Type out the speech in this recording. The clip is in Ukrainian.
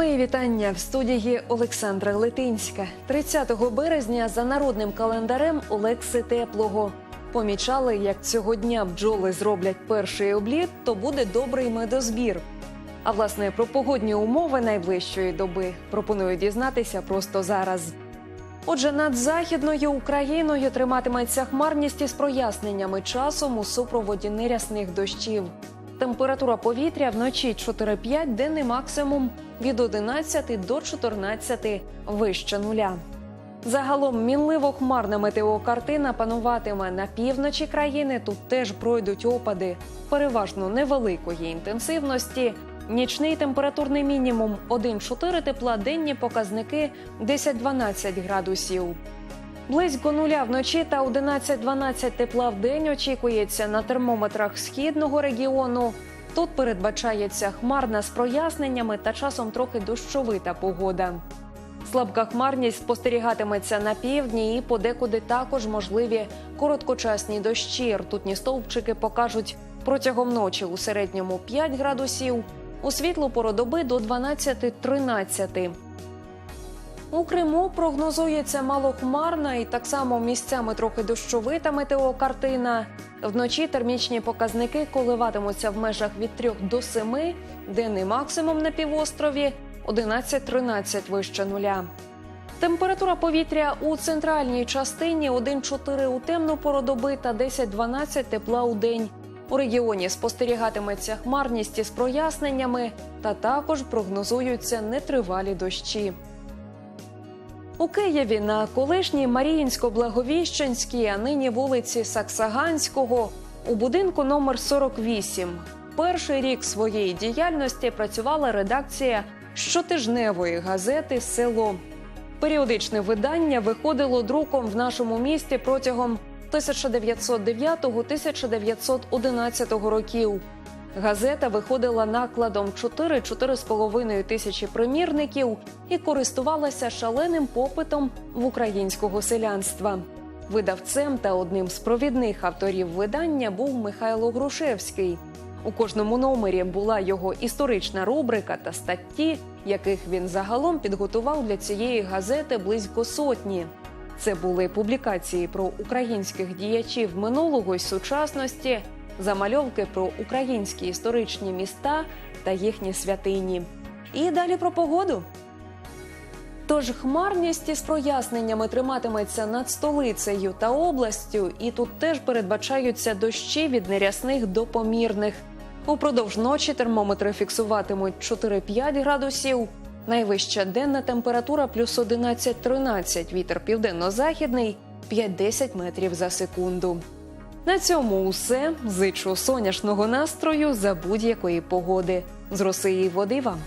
Мої вітання в студії Олександра Литинська. 30 березня за народним календарем Олекси Теплого. Помічали, як цього дня бджоли зроблять перший обліт, то буде добрий медозбір. А власне про погодні умови найближчої доби пропоную дізнатися просто зараз. Отже, над західною Україною триматиметься хмарність із проясненнями часом у супроводі нерясних дощів. Температура повітря вночі 4-5, денний максимум від 11 до 14 вище нуля. Загалом мінливо хмарна метеокартина пануватиме на півночі країни. Тут теж пройдуть опади, переважно невеликої інтенсивності. Нічний температурний мінімум 1-4 тепла, денні показники 10-12 градусів. Близько нуля вночі та 11-12 тепла в день очікується на термометрах східного регіону. Тут передбачається хмарна з проясненнями та часом трохи дощовита погода. Слабка хмарність спостерігатиметься на півдні і подекуди також можливі короткочасні дощі. Ртутні стовпчики покажуть протягом ночі у середньому 5 градусів, у світлу пору доби до 12-13. У Криму прогнозується малохмарна і так само місцями трохи дощовита метеокартина. Вночі термічні показники коливатимуться в межах від 3 до 7, денний максимум на півострові 11-13 вище нуля. Температура повітря у центральній частині 1-4 у темну пору доби та 10-12 тепла у день. У регіоні спостерігатиметься хмарність із проясненнями, та також прогнозуються нетривалі дощі. У Києві на колишній Маріїнсько-Благовіщенській, а нині вулиці Саксаганського, у будинку номер 48 перший рік своєї діяльності працювала редакція щотижневої газети Село. Періодичне видання виходило друком в нашому місті протягом 1909-1911 років. Газета виходила накладом 4-4,5 тисячі примірників і користувалася шаленим попитом в українського селянства. Видавцем та одним з провідних авторів видання був Михайло Грушевський. У кожному номері була його історична рубрика та статті, яких він загалом підготував для цієї газети близько сотні. Це були публікації про українських діячів минулого й сучасності, замальовки про українські історичні міста та їхні святині. І далі про погоду. Тож хмарність із проясненнями триматиметься над столицею та областю, і тут теж передбачаються дощі від нерясних до помірних. Упродовж ночі термометри фіксуватимуть 4-5 градусів. Найвища денна температура плюс 11-13, вітер південно-західний 5-10 метрів за секунду. На цьому усе. Зичу сонячного настрою за будь-якої погоди. З роси і води вам.